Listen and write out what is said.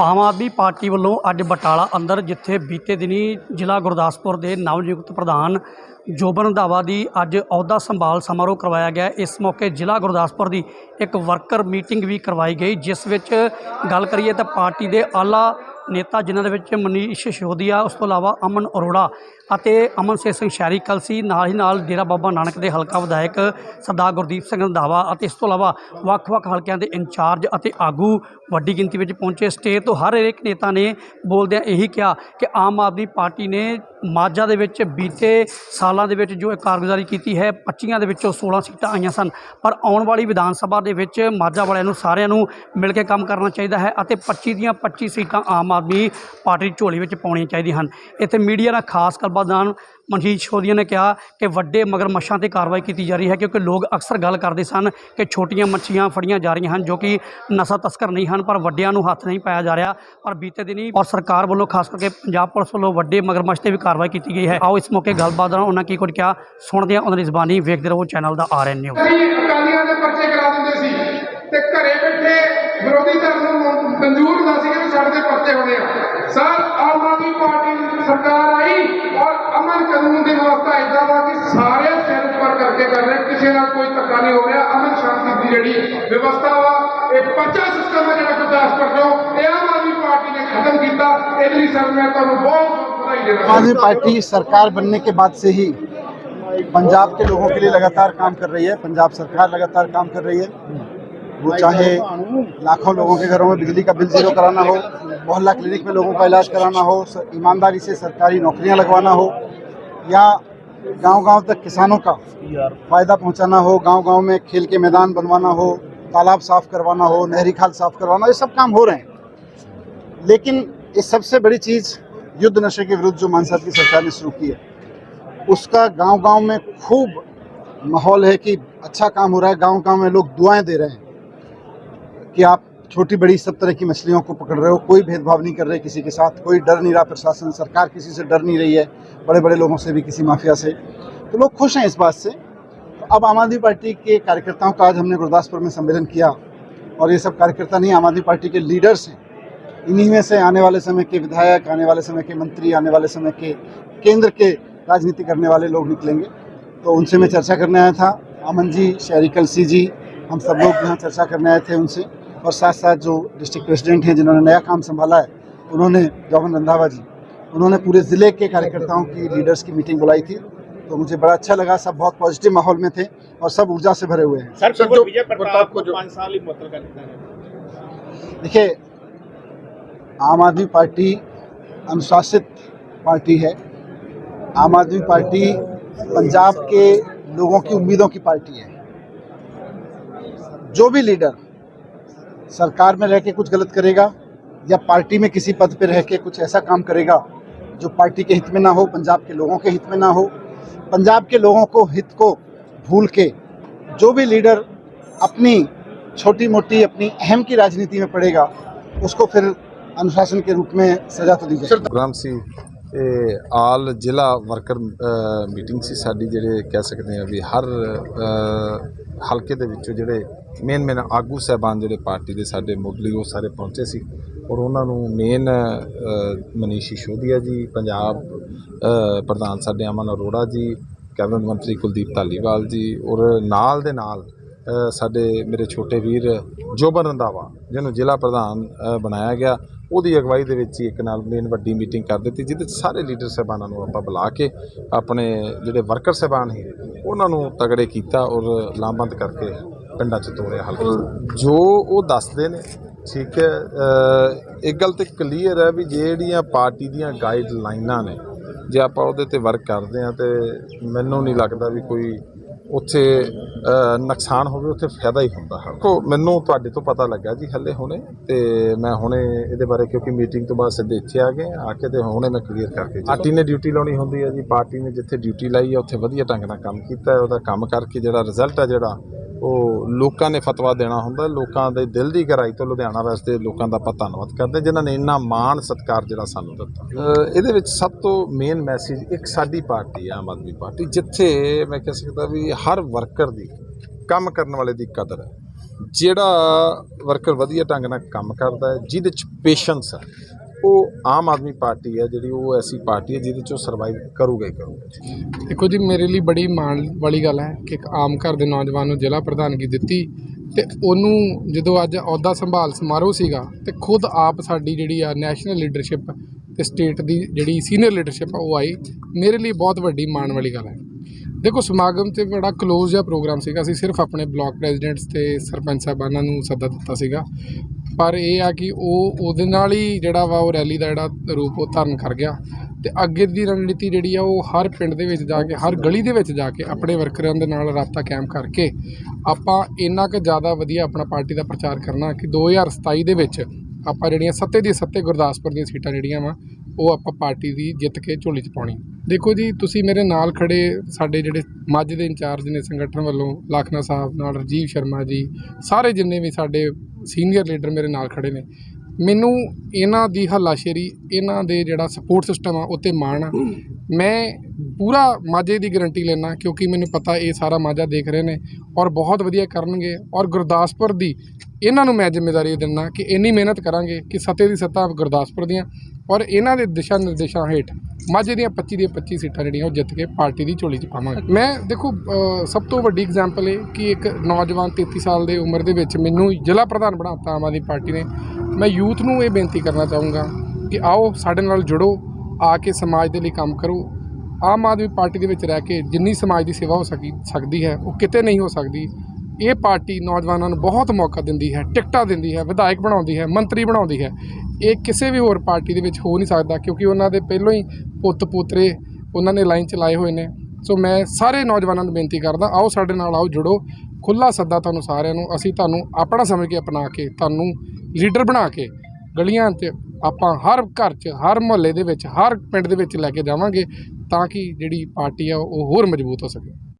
Aam Aadmi party ਵੱਲੋਂ ਅੱਜ ਬਟਾਲਾ ਅੰਦਰ, ਜਿੱਥੇ ਬੀਤੇ ਦਿਨੀ ਜ਼ਿਲ੍ਹਾ ਗੁਰਦਾਸਪੁਰ ਦੇ ਨਵਨਿਯੁਕਤ ਪ੍ਰਧਾਨ ਜੋਬਨ ਰੰਧਾਵਾ ਦੀ ਅੱਜ ਅਹੁਦਾ ਸੰਭਾਲ ਸਮਾਰੋਹ ਕਰਵਾਇਆ ਗਿਆ। ਇਸ ਮੌਕੇ ਜ਼ਿਲ੍ਹਾ ਗੁਰਦਾਸਪੁਰ ਦੀ ਇੱਕ ਵਰਕਰ ਮੀਟਿੰਗ ਵੀ ਕਰਵਾਈ ਗਈ, ਜਿਸ ਵਿੱਚ ਗੱਲ ਕਰੀਏ ਤਾਂ ਪਾਰਟੀ ਦੇ ਆਲਾ ਨੇਤਾ ਜਿਨ੍ਹਾਂ ਦੇ ਵਿੱਚ ਮਨੀਸ਼ ਸਿਸੋਦੀਆ ਉਸ ਤੋਂ ਇਲਾਵਾ ਅਮਨ ਅਰੋੜਾ ਅਤੇ ਅਮਨ ਸੇ ਸਿੰਘ ਸ਼ਹਿਰੀ ਕਲਸੀ ਨਾਲ ਹੀ ਨਾਲ ਡੇਰਾ ਬਾਬਾ ਨਾਨਕ ਦੇ ਹਲਕਾ ਵਿਧਾਇਕ ਸਰਦਾਰ ਗੁਰਦੀਪ ਸਿੰਘ ਰੰਧਾਵਾ ਅਤੇ ਇਸ ਤੋਂ ਇਲਾਵਾ ਵੱਖ-ਵੱਖ ਹਲਕਿਆਂ ਦੇ ਇੰਚਾਰਜ ਅਤੇ ਆਗੂ ਵੱਡੀ ਗਿਣਤੀ ਵਿੱਚ ਪਹੁੰਚੇ। ਸਟੇਜ ਤੋਂ ਹਰ ਇੱਕ ਨੇਤਾ ਨੇ ਬੋਲਦਿਆਂ ਇਹੀ ਕਿਹਾ ਕਿ ਆਮ ਆਦਮੀ ਪਾਰਟੀ ਨੇ ਮਾਝਾ ਦੇ ਵਿੱਚ ਬੀਤੇ ਸਾਲਾਂ ਦੇ ਵਿੱਚ ਜੋ ਕਾਰਗੁਜ਼ਾਰੀ ਕੀਤੀ ਹੈ 25 ਦੇ ਵਿੱਚੋਂ 16 ਸੀਟਾਂ ਆਈਆਂ ਸਨ। ਪਰ ਆਉਣ ਵਾਲੀ ਵਿਧਾਨ ਸਭਾ ਦੇ ਵਿੱਚ ਮਾਝਾ ਵਾਲਿਆਂ ਨੂੰ ਸਾਰਿਆਂ ਨੂੰ ਮਿਲ ਕੇ ਕੰਮ ਕਰਨਾ ਚਾਹੀਦਾ ਹੈ ਅਤੇ 25 ਦੀਆਂ 25 ਸੀਟਾਂ ਆਮ ਆਦਮੀ ਪਾਰਟੀ ਦੀ ਝੋਲੀ ਵਿੱਚ ਪਾਉਣੀਆਂ ਚਾਹੀਦੀਆਂ ਹਨ। ਇੱਥੇ ਮੀਡੀਆ ਨਾਲ ਖਾਸ ਗੱਲਬਾਤ ਦੌਰਾਨ ਮਨਜੀਤ ਸ਼ੋਦੀਆ ਨੇ ਕਿਹਾ ਕਿ ਵੱਡੇ ਮਗਰਮੱਛਾਂ ਤੇ ਕਾਰਵਾਈ ਕੀਤੀ ਜਾ ਰਹੀ ਹੈ ਕਿਉਂਕਿ ਲੋਕ ਅਕਸਰ ਗੱਲ ਕਰਦੇ ਸਨ ਕਿ ਛੋਟੀਆਂ ਮੱਛੀਆਂ ਫੜੀਆਂ ਜਾ ਰਹੀਆਂ ਹਨ ਜੋ ਕਿ ਨਸ਼ਾ ਤਸਕਰ ਨਹੀਂ ਹਨ, ਪਰ ਵੱਡਿਆਂ ਨੂੰ ਹੱਥ ਨਹੀਂ ਪਾਇਆ ਜਾ ਰਿਹਾ। ਪਰ ਬੀਤੇ ਦਿਨੀ ਔਰ ਸਰਕਾਰ ਵੱਲੋਂ ਖਾਸ ਕਰਕੇ ਪੰਜਾਬ ਪੁਲਿਸ ਵੱਲੋਂ ਵੱਡੇ ਮਗਰਮੱਛ ਤੇ ਵੀ ਕਾਰਵਾਈ ਕੀਤੀ ਗਈ ਹੈ। ਆਓ ਇਸ ਮੌਕੇ ਗੱਲਬਾਤ ਦੌਰਾਨ ਉਹਨਾਂ ਕੀ ਕੁਝ ਕਿਹਾ। ਸੁਣਦੇ ਹਾਂ ਉਹਨਾਂ ਦੀ ਜ਼ਬਾਨੀ, ਵੇਖਦੇ ਰਹੋ ਚੈਨਲ ਦਾ ਆਰ ਐਨ ਨਿਊਜ਼। ਕਈ ਅਕਾਲੀਆਂ ਦੇ ਪਰਚੇ ਕਰਾ ਦਿੰਦੇ ਸੀ। ਤੇ ਘਰੇ ਬੈਠੇ ਵਿਰੋਧੀ ਧਿਰ ਨੂੰ ਮੰ- ਮਨਜ਼ੂਰ ਹੁੰਦਾ ਸੀ ਕਿ ਸਾਡੇ ਤੇ ਪਰਚੇ ਹੋਣੇ ਆ ਸਰ ਆਮ ਆਦਮੀ ਪਾਰਟੀ ਦੀ ਸਰਕਾਰ ਆਈ ਔਰ ਅਮਨ ਕਾਨੂੰਨ ਦੀ ਵਿਵਸਥਾ ਇਦਾਂ ਦਾ ਕਿ ਸਾਰੇ ਸਿਰ ਉੱਪਰ ਕਰਕੇ ਕਰ ਰਹੇ ਕਿਸੇ ਨਾਲ ਕੋਈ ਧੱਕਾ ਨਹੀਂ ਹੋ ਰਿਹਾ ਅਮਨ ਸ਼ਾਂਤੀ ਦੀ ਜਿਹੜੀ ਵਿਵਸਥਾ ਵਾ ਇਹ ਪਰਚਾ ਸਿਸਟਮ ਹੈ ਜਿਹੜਾ ਗੁਰਦਾਸਪੁਰ ਤੋਂ ਇਹ ਆਮ ਆਦਮੀ ਪਾਰਟੀ ਨੇ ਖਤਮ ਕੀਤਾ ਇਹਦੇ ਲਈ ਸਰ ਮੈਂ ਤੁਹਾਨੂੰ ਬਹੁਤ ਬਹੁਤ ਵਧਾਈ ਦੇਣਾ आम आदमी पार्टी सरकार बनने के बाद से ही पंजाब के लोगों के लिए लगातार काम कर रही है पंजाब सरकार लगातार काम कर रही है वो चाहे लाखों लोगों के घरों में बिजली का बिल ज़ीरो कराना हो, मोहल्ला क्लिनिक में लोगों का इलाज कराना हो ईमानदारी से सरकारी नौकरियाँ लगवाना हो, या गांव-गांव तक किसानों का फ़ायदा पहुंचाना हो, गांव-गांव में खेल के मैदान बनवाना हो, तालाब साफ़ करवाना हो, नहरी खाल साफ़ करवाना ये सब काम हो रहे हैं। लेकिन ये सबसे बड़ी चीज़ युद्ध नशे के विरुद्ध जो मान साहब की सरकार ने शुरू की है, उसका गाँव गाँव में खूब माहौल है कि अच्छा काम हो रहा है, गांव-गांव में लोग दुआएँ दे रहे हैं। कि आप छोटी बड़ी सब तरह की मछलियों को पकड़ रहे हो, कोई भेदभाव नहीं कर रहे किसी के साथ, कोई डर नहीं रहा प्रशासन, सरकार किसी से डर नहीं रही है बड़े बड़े लोगों से भी, किसी माफिया से। तो लोग खुश हैं इस बात से। तो अब आम आदमी पार्टी के कार्यकर्ताओं का आज हमने गुरदासपुर में सम्मेलन किया, और ये सब कार्यकर्ता नहीं, आम आदमी पार्टी के लीडर्स हैं। इन्हीं में से आने वाले समय के विधायक, आने वाले समय के मंत्री, आने वाले समय के केंद्र के राजनीति करने वाले लोग निकलेंगे। तो उनसे मैं चर्चा करने आया था। अमन जी, शहरी कलसी जी, हम सब लोग यहाँ चर्चा करने आए थे उनसे। और साथ साथ जो डिस्ट्रिक्ट प्रेसिडेंट हैं जिन्होंने नया काम संभाला है उन्होंने जौहन रंधावा जी उन्होंने पूरे ज़िले के कार्यकर्ताओं की लीडर्स की मीटिंग बुलाई थी। तो मुझे बड़ा अच्छा लगा सब बहुत पॉजिटिव माहौल में थे और सब ऊर्जा से भरे हुए हैं। सर जो विजय प्रताप को पाँच साल ही है देखिए आम आदमी पार्टी अनुशासित पार्टी है। आम आदमी पार्टी पंजाब के लोगों की उम्मीदों की पार्टी है। जो भी लीडर सरकार में रह के कुछ गलत करेगा या पार्टी में किसी पद पर रह के कुछ ऐसा काम करेगा जो पार्टी के हित में ना हो, पंजाब के लोगों के हित में ना हो, पंजाब के लोगों को हित को भूल के जो भी लीडर अपनी छोटी मोटी अपनी अहम की राजनीति में पड़ेगा, उसको फिर अनुशासन के रूप में सजा तो दी जाए ਇਹ ਆਲ ਜ਼ਿਲ੍ਹਾ ਵਰਕਰ ਮੀਟਿੰਗ ਸੀ ਸਾਡੀ ਜਿਹੜੇ ਕਹਿ ਸਕਦੇ ਆ ਵੀ ਹਰ ਹਲਕੇ ਦੇ ਵਿੱਚੋਂ ਜਿਹੜੇ ਮੇਨ ਮੇਨ ਆਗੂ ਸਹਿਬਾਨ ਜਿਹੜੇ ਪਾਰਟੀ ਦੇ ਸਾਡੇ ਮੁੱਢਲੀ ਉਹ ਸਾਰੇ ਪਹੁੰਚੇ ਸੀ ਔਰ ਉਹਨਾਂ ਨੂੰ ਮੇਨ ਮਨੀਸ਼ ਸਿਸੋਦੀਆ ਜੀ, ਪੰਜਾਬ ਪ੍ਰਧਾਨ ਸਾਡੇ ਅਮਨ ਅਰੋੜਾ ਜੀ, ਕੈਬਨਿਟ ਮੰਤਰੀ ਕੁਲਦੀਪ ਧਾਲੀਵਾਲ ਜੀ ਔਰ ਨਾਲ ਦੇ ਨਾਲ ਸਾਡੇ ਮੇਰੇ ਛੋਟੇ ਵੀਰ ਜੋਬਨ ਰੰਧਾਵਾ, ਜਿਹਨੂੰ ਜ਼ਿਲ੍ਹਾ ਪ੍ਰਧਾਨ ਬਣਾਇਆ ਗਿਆ। ਉਹਦੀ ਅਗਵਾਈ ਦੇ ਵਿੱਚ ਹੀ ਇੱਕ ਨਾਲ ਮੇਨ ਵੱਡੀ ਮੀਟਿੰਗ ਕਰ ਦਿੱਤੀ, ਜਿਹਦੇ 'ਚ ਸਾਰੇ ਲੀਡਰ ਸਾਹਿਬਾਨਾਂ ਨੂੰ ਆਪਾਂ ਬੁਲਾ ਕੇ ਆਪਣੇ ਜਿਹੜੇ ਵਰਕਰ ਸਾਹਿਬਾਨ ਸੀ, ਉਹਨਾਂ ਨੂੰ ਤਗੜੇ ਕੀਤਾ ਔਰ ਲਾਮਬੰਦ ਕਰਕੇ ਪਿੰਡਾਂ 'ਚ ਤੋੜਿਆ ਹਲਕੇ ਜੋ ਉਹ ਦੱਸਦੇ ਨੇ, ਠੀਕ ਹੈ ਇੱਕ ਗੱਲ ਤੇ ਕਲੀਅਰ ਹੈ ਵੀ ਜਿਹੜੀਆਂ ਪਾਰਟੀ ਦੀਆਂ ਗਾਈਡਲਾਈਨਾਂ ਨੇ, ਜੇ ਆਪਾਂ ਉਹਦੇ ਤੇ ਵਰਕ ਕਰਦੇ ਆ ਤੇ ਮੈਨੂੰ ਨਹੀਂ ਲੱਗਦਾ ਵੀ ਕੋਈ ਉੱਥੇ ਨੁਕਸਾਨ ਹੋਵੇ, ਉੱਥੇ ਫਾਇਦਾ ਹੀ ਹੁੰਦਾ ਹੈ। ਕੋ ਮੈਨੂੰ ਤੁਹਾਡੇ ਤੋਂ ਪਤਾ ਲੱਗਾ ਜੀ ਹੱਲੇ ਹੁਣੇ ਤੇ ਮੈਂ ਹੁਣੇ ਇਹਦੇ ਬਾਰੇ ਕਿਉਂਕਿ ਮੀਟਿੰਗ ਤੋਂ ਬਾਅਦ ਸਿੱਧੇ ਇੱਥੇ ਆ ਗਏ, ਆ ਕੇ ਤੇ ਹੁਣੇ ਮੈਂ ਕਲੀਅਰ ਕਰਕੇ ਪਾਰਟੀ ਨੇ ਡਿਊਟੀ ਲਾਉਣੀ ਹੁੰਦੀ ਹੈ ਜੀ, ਪਾਰਟੀ ਨੇ ਜਿੱਥੇ ਡਿਊਟੀ ਲਾਈ ਹੈ ਉੱਥੇ ਵਧੀਆ ਢੰਗ ਨਾਲ ਕੰਮ ਕੀਤਾ ਹੈ, ਉਹਦਾ ਕੰਮ ਕਰਕੇ ਜਿਹੜਾ ਰਿਜ਼ਲਟ ਆ ਜਿਹੜਾ ਉਹ ਲੋਕਾਂ ਨੇ ਫਤਵਾ ਦੇਣਾ ਹੁੰਦਾ, ਲੋਕਾਂ ਦੇ ਦਿਲ ਦੀ ਗਹਿਰਾਈ ਤੋਂ ਲੁਧਿਆਣਾ ਵਾਸਤੇ ਲੋਕਾਂ ਦਾ ਆਪਾਂ ਧੰਨਵਾਦ ਕਰਦੇ ਜਿਨ੍ਹਾਂ ਨੇ ਇੰਨਾ ਮਾਣ ਸਤਿਕਾਰ ਜਿਹੜਾ ਸਾਨੂੰ ਦਿੱਤਾ। ਇਹਦੇ ਵਿੱਚ ਸਭ ਤੋਂ ਮੇਨ ਮੈਸੇਜ ਇੱਕ ਸਾਡੀ ਪਾਰਟੀ ਹੈ ਆਮ ਆਦਮੀ ਪਾਰਟੀ, ਜਿੱਥੇ ਮੈਂ ਕਹਿ ਸਕਦਾ ਵੀ ਹਰ ਵਰਕਰ ਦੀ ਕੰਮ ਕਰਨ ਵਾਲੇ ਦੀ ਕਦਰ ਹੈ। ਜਿਹੜਾ ਵਰਕਰ ਵਧੀਆ ਢੰਗ ਨਾਲ ਕੰਮ ਕਰਦਾ ਹੈ, ਜਿਹਦੇ ਚ ਪੇਸ਼ੈਂਸ ਹੈ। ਉਹ ਆਮ ਆਦਮੀ ਪਾਰਟੀ ਹੈ, ਜਿਹੜੀ ਉਹ ਐਸੀ ਪਾਰਟੀ ਹੈ ਜਿਹਦੇ ਚ ਸਰਵਾਈਵ ਕਰੂਗਾ ਹੀ ਕਰੂਗਾ। ਦੇਖੋ ਜੀ, ਮੇਰੇ ਲਈ ਬੜੀ ਮਾਣ ਵਾਲੀ ਗੱਲ ਹੈ ਕਿ ਇੱਕ ਆਮ ਘਰ ਦੇ ਨੌਜਵਾਨ ਨੂੰ ਜ਼ਿਲ੍ਹਾ ਪ੍ਰਧਾਨਗੀ ਦਿੱਤੀ ਤੇ ਉਹਨੂੰ ਜਦੋਂ ਅੱਜ ਅਹੁਦਾ ਸੰਭਾਲ ਸਮਾਰੋਹ ਸੀਗਾ ਤੇ ਖੁਦ ਆਪ ਸਾਡੀ ਜਿਹੜੀ ਆ ਨੈਸ਼ਨਲ ਲੀਡਰਸ਼ਿਪ ਤੇ ਸਟੇਟ ਦੀ ਜਿਹੜੀ ਸੀਨੀਅਰ ਲੀਡਰਸ਼ਿਪ ਆ, ਉਹ ਆਈ। ਮੇਰੇ ਲਈ ਬਹੁਤ ਵੱਡੀ ਮਾਣ ਵਾਲੀ ਗੱਲ ਹੈ। ਦੇਖੋ, ਸਮਾਗਮ ਤੇ ਬੜਾ ਕਲੋਜ਼ ਜਿਹਾ ਪ੍ਰੋਗਰਾਮ ਸੀਗਾ। ਅਸੀਂ ਸਿਰਫ ਆਪਣੇ ਬਲਾਕ ਪ੍ਰੈਜ਼ੀਡੈਂਟਸ ਤੇ ਸਰਪੰਚ ਸਾਹਿਬਾਨਾਂ ਨੂੰ ਸੱਦਾ ਦਿੱਤਾ ਸੀਗਾ। ਪਰ ਇਹ ਆ ਕਿ ਉਹ ਉਹਦੇ ਨਾਲ ਹੀ ਜਿਹੜਾ ਵਾ ਉਹ ਰੈਲੀ ਦਾ ਜਿਹੜਾ ਰੂਪ ਉਹ ਧਾਰਨ ਕਰ ਗਿਆ। ਤੇ ਅੱਗੇ ਦੀ ਰਣਨੀਤੀ ਜਿਹੜੀ ਆ ਉਹ ਹਰ ਪਿੰਡ ਦੇ ਵਿੱਚ ਜਾ ਕੇ, ਹਰ ਗਲੀ ਦੇ ਵਿੱਚ ਜਾ ਕੇ ਆਪਣੇ ਵਰਕਰਾਂ ਦੇ ਨਾਲ ਰਾਬਤਾ ਕਾਇਮ ਕਰਕੇ ਆਪਾਂ ਇੰਨਾ ਕੁ ਜ਼ਿਆਦਾ ਵਧੀਆ ਆਪਣਾ ਪਾਰਟੀ ਦਾ ਪ੍ਰਚਾਰ ਕਰਨਾ ਕਿ 2027 ਦੇ ਵਿੱਚ ਆਪਾਂ ਜਿਹੜੀਆਂ ਸੱਤੇ ਦੀ ਸੱਤੇ ਗੁਰਦਾਸਪੁਰ ਦੀਆਂ ਸੀਟਾਂ ਜਿਹੜੀਆਂ ਵਾ, ਉਹ ਆਪਾਂ ਪਾਰਟੀ ਦੀ ਜਿੱਤ ਕੇ ਝੋਲੀ 'ਚ ਪਾਉਣੀ। ਦੇਖੋ ਜੀ, ਤੁਸੀਂ ਮੇਰੇ ਨਾਲ ਖੜੇ ਸਾਡੇ ਜਿਹੜੇ ਮੱਝ ਦੇ ਇੰਚਾਰਜ ਨੇ ਸੰਗਠਨ ਵੱਲੋਂ, ਲਖਨਾ ਸਾਹਿਬ ਨਾਲ, ਰਜੀਵ ਸ਼ਰਮਾ ਜੀ, ਸਾਰੇ ਜਿੰਨੇ ਵੀ ਸਾਡੇ ਸੀਨੀਅਰ ਲੀਡਰ ਮੇਰੇ ਨਾਲ ਖੜੇ ਨੇ। ਮੈਨੂੰ ਇਹਨਾਂ ਦੀ ਹੱਲਾਸ਼ੇਰੀ ਇਹਨਾਂ ਦੇ ਜਿਹੜਾ ਸਪੋਰਟ ਸਿਸਟਮ ਆ ਉੱਤੇ ਮਾਣ ਆ। ਮੈਂ ਪੂਰਾ ਮਾਝੇ ਦੀ ਗਾਰੰਟੀ ਲੈਣਾ ਕਿਉਂਕਿ ਮੈਨੂੰ ਪਤਾ ਇਹ ਸਾਰਾ ਮਾਝਾ ਦੇਖ ਰਹੇ ਨੇ ਔਰ ਬਹੁਤ ਵਧੀਆ ਕਰਨਗੇ ਔਰ ਗੁਰਦਾਸਪੁਰ ਦੀ ਇਹਨਾਂ ਨੂੰ ਮੈਂ ਜ਼ਿੰਮੇਵਾਰੀ ਦਿੰਦਾ ਕਿ ਇੰਨੀ ਮਿਹਨਤ ਕਰਾਂਗੇ ਕਿ ਸੱਤੇ ਦੀ ਸੱਤਾ ਗੁਰਦਾਸਪੁਰ ਦੀਆਂ ਔਰ ਇਹਨਾਂ ਦੇ ਦਿਸ਼ਾ ਨਿਰਦੇਸ਼ਾਂ ਹੇਠ ਮਾਝੇ ਦੀਆਂ 25 ਦੀਆਂ 25 ਸੀਟਾਂ ਜਿਹੜੀਆਂ ਉਹ ਜਿੱਤ ਕੇ ਪਾਰਟੀ ਦੀ ਝੋਲੀ 'ਚ ਪਾਵਾਂਗੇ। ਮੈਂ ਦੇਖੋ ਸਭ ਤੋਂ ਵੱਡੀ ਐਗਜ਼ਾਮਪਲ ਇਹ ਕਿ ਇੱਕ ਨੌਜਵਾਨ 33 ਸਾਲ ਦੇ ਉਮਰ ਦੇ ਵਿੱਚ ਮੈਨੂੰ ਜ਼ਿਲ੍ਹਾ ਪ੍ਰਧਾਨ ਬਣਾਤਾ ਆਮ ਆਦਮੀ ਪਾਰਟੀ ਨੇ ਮੈਂ ਯੂਥ ਨੂੰ ਇਹ ਬੇਨਤੀ ਕਰਨਾ ਚਾਹੂੰਗਾ ਕਿ ਆਓ ਸਾਡੇ ਨਾਲ ਜੁੜੋ, ਆ ਕੇ ਸਮਾਜ ਦੇ ਲਈ ਕੰਮ ਕਰੋ। ਆਮ ਆਦਮੀ ਪਾਰਟੀ ਦੇ ਵਿੱਚ ਰਹਿ ਕੇ ਜਿੰਨੀ ਸਮਾਜ ਦੀ ਸੇਵਾ ਹੋ ਸਕੀ, ਸਕਦੀ ਹੈ, ਉਹ ਕਿਤੇ ਨਹੀਂ ਹੋ ਸਕਦੀ। ਇਹ ਪਾਰਟੀ ਨੌਜਵਾਨਾਂ ਨੂੰ ਬਹੁਤ ਮੌਕਾ ਦਿੰਦੀ ਹੈ, ਟਿਕਟਾਂ ਦਿੰਦੀ ਹੈ, ਵਿਧਾਇਕ ਬਣਾਉਂਦੀ ਹੈ, ਮੰਤਰੀ ਬਣਾਉਂਦੀ ਹੈ। ਇਹ ਕਿਸੇ ਵੀ ਹੋਰ ਪਾਰਟੀ ਦੇ ਵਿੱਚ ਹੋ ਨਹੀਂ ਸਕਦਾ ਕਿਉਂਕਿ ਉਹਨਾਂ ਦੇ ਪਹਿਲਾਂ ਹੀ ਪੁੱਤ ਪੋਤਰੇ ਉਹਨਾਂ ਨੇ ਲਾਈਨ ਚਲਾਏ ਹੋਏ ਨੇ। ਸੋ ਮੈਂ ਸਾਰੇ ਨੌਜਵਾਨਾਂ ਨੂੰ ਬੇਨਤੀ ਕਰਦਾ, ਆਓ ਸਾਡੇ ਨਾਲ ਆਓ ਜੁੜੋ। ਖੁੱਲਾ ਸੱਦਾ ਤੁਹਾਨੂੰ ਸਾਰਿਆਂ ਨੂੰ, ਅਸੀਂ ਤੁਹਾਨੂੰ ਆਪਣਾ ਸਮਝ ਕੇ ਅਪਣਾ ਕੇ ਤੁਹਾਨੂੰ ਲੀਡਰ ਬਣਾ ਕੇ ਗਲੀਆਂ 'ਚ ਆਪਾਂ ਹਰ ਘਰ 'ਚ, ਹਰ ਮੁਹੱਲੇ ਦੇ ਵਿੱਚ, ਹਰ ਪਿੰਡ ਦੇ ਵਿੱਚ ਲੈ ਕੇ ਜਾਵਾਂਗੇ ਤਾਂ ਕਿ ਜਿਹੜੀ ਪਾਰਟੀ ਆ ਉਹ ਹੋਰ ਮਜ਼ਬੂਤ ਹੋ ਸਕੇ।